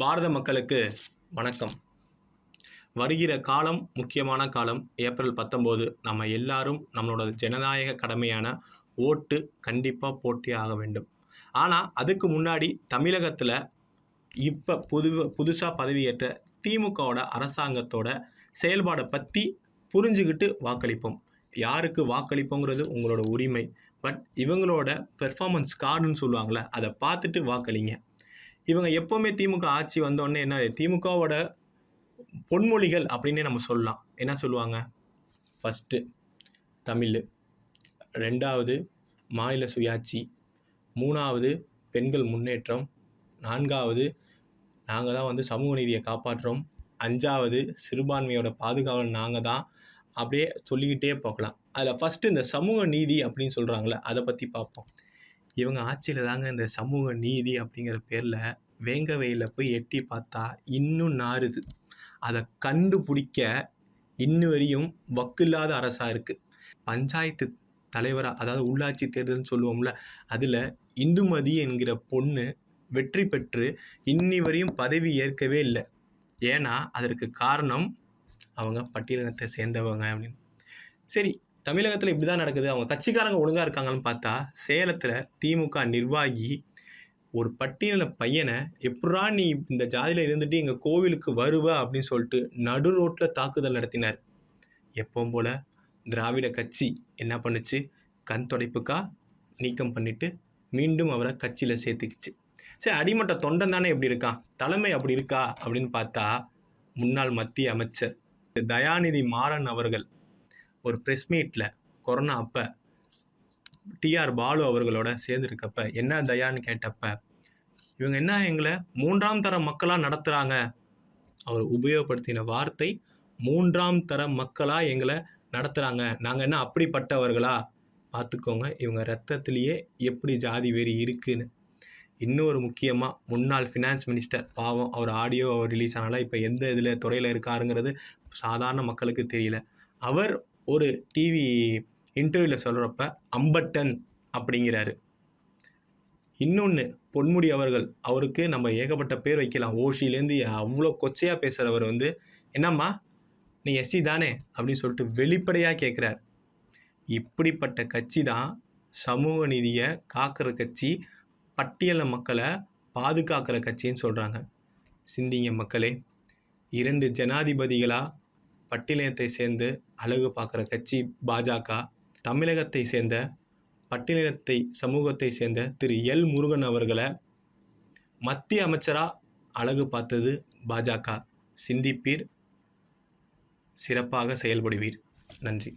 பாரத மக்களுக்கு வணக்கம். வருகிற காலம் முக்கியமான காலம். ஏப்ரல் பத்தொம்போது நம்ம எல்லாரும் நம்மளோட ஜனநாயக கடமையான ஓட்டு கண்டிப்பாக போட்டி ஆக வேண்டும். ஆனால் அதுக்கு முன்னாடி தமிழகத்தில் இப்போ புது புதுசாக பதவியேற்ற திமுகவோட அரசாங்கத்தோட செயல்பாடை பற்றி புரிஞ்சுக்கிட்டு வாக்களிப்போம். யாருக்கு வாக்களிப்போங்கிறது உங்களோட உரிமை. பட் இவங்களோட பெர்ஃபார்மன்ஸ் கார்டுன்னு சொல்லுவாங்கள்ல அதை பார்த்துட்டு வாக்களிங்க. இவங்க எப்போவுமே திமுக ஆட்சி வந்தோடனே என்ன திமுகவோட பொன்மொழிகள் அப்படின்னே நம்ம சொல்லலாம். என்ன சொல்லுவாங்க? ஃபஸ்ட்டு தமிழ் ரெண்டாவது மாநில சுயாட்சி மூணாவது பெண்கள் முன்னேற்றம் நான்காவது நாங்கள் தான் வந்து சமூக நீதியை காப்பாற்றுறோம் அஞ்சாவது சிறுபான்மையோட பாதுகாவல் நாங்கள் தான் அப்படியே சொல்லிக்கிட்டே போகலாம். அதில் ஃபஸ்ட்டு இந்த சமூக நீதி அப்படின்னு சொல்கிறாங்களே அதை பற்றி பார்ப்போம். இவங்க ஆட்சியில் தாங்க இந்த சமூக நீதி அப்படிங்கிற பேரில் வேங்க வெயிலில் போய் எட்டி பார்த்தா இன்னும் நாறுது. அதை கண்டுபிடிக்க இன்னு வரையும் வக்கில்லாத அரசாக இருக்குது பஞ்சாயத்து தலைவராக அதாவது உள்ளாட்சி தேர்தல்னு சொல்லுவோம்ல அதில் இந்துமதி என்கிற பொண்ணு வெற்றி பெற்று இன்னி வரையும் பதவி ஏற்கவே இல்லை. ஏன்னா அதற்கு காரணம் அவங்க பட்டியலினத்தை சேர்ந்தவங்க அப்படின்னு. சரி தமிழகத்தில் இப்படி தான் நடக்குது. அவங்க கட்சிக்காரங்க ஒழுங்காக இருக்காங்கன்னு பார்த்தா சேலத்தில் திமுக நிர்வாகி ஒரு பட்டியல பையனை எப்படா நீ இந்த ஜாதியில் இருந்துட்டு எங்கள் கோவிலுக்கு வருவ அப்படின்னு சொல்லிட்டு நடு ரோட்டில் தாக்குதல் நடத்தினார். எப்பவும் போல் திராவிட கட்சி என்ன பண்ணுச்சு? கண் துடைப்புக்கா நீக்கம் பண்ணிவிட்டு மீண்டும் அவரை கட்சியில் சேர்த்துக்கிச்சு. சரி அடிமட்ட தொண்டன் தானே எப்படி இருக்கான் தலைமை அப்படி இருக்கா? அப்படின்னு பார்த்தா முன்னாள் மத்திய அமைச்சர் தயாநிதி மாறன் அவர்கள் ஒரு ப்ரெஸ் மீட்டில் கொரோனா அப்போ டிஆர் பாலு அவர்களோட சேர்ந்துருக்கப்ப என்ன தயான்னு கேட்டப்ப இவங்க என்ன எங்களை மூன்றாம் தர மக்களாக நடத்துகிறாங்க அவர் உபயோகப்படுத்தின வார்த்தை மூன்றாம் தர மக்களாக எங்களை நடத்துகிறாங்க நாங்கள் என்ன அப்படிப்பட்டவர்களா? பார்த்துக்கோங்க இவங்க ரத்தத்திலேயே எப்படி ஜாதி வெறி இருக்குன்னு. இன்னொரு முக்கியமாக முன்னாள் ஃபினான்ஸ் மினிஸ்டர் பாவம் அவர் ஆடியோ ரிலீஸ் ஆனால இப்போ எந்த இதில் துறையில் இருக்காருங்கிறது சாதாரண மக்களுக்கு தெரியல. அவர் ஒரு டிவி இன்டர்வியூவில் சொல்கிறப்ப அம்பட்டன் அப்படிங்கிறாரு. இன்னொன்று பொன்முடி அவர்கள் அவருக்கு நம்ம ஏகப்பட்ட பேர் வைக்கலாம். ஓஷிலேருந்து அவ்வளோ கொச்சையாக பேசுகிறவர் வந்து என்னம்மா நீ எஸ்சி தானே? அப்படின்னு சொல்லிட்டு வெளிப்படையாக கேட்குறார் இப்படிப்பட்ட கட்சி தான் சமூக நீதியை காக்கிற கட்சி பட்டியல மக்களை பாதுகாக்கிற கட்சின்னு சொல்கிறாங்க சிந்திங்க மக்களே இரண்டு ஜனாதிபதிகளாக பட்டியலினத்தை சேர்ந்து அழகு பார்க்குற கட்சி பாஜக தமிழகத்தை சேர்ந்த பட்டியலத்தை சமூகத்தை சேர்ந்த திரு. எல். முருகன் அவர்களை மத்திய அமைச்சராக அழகு பார்த்தது பாஜக. சிந்திப்பீர் சிறப்பாக செயல்படுவீர். நன்றி.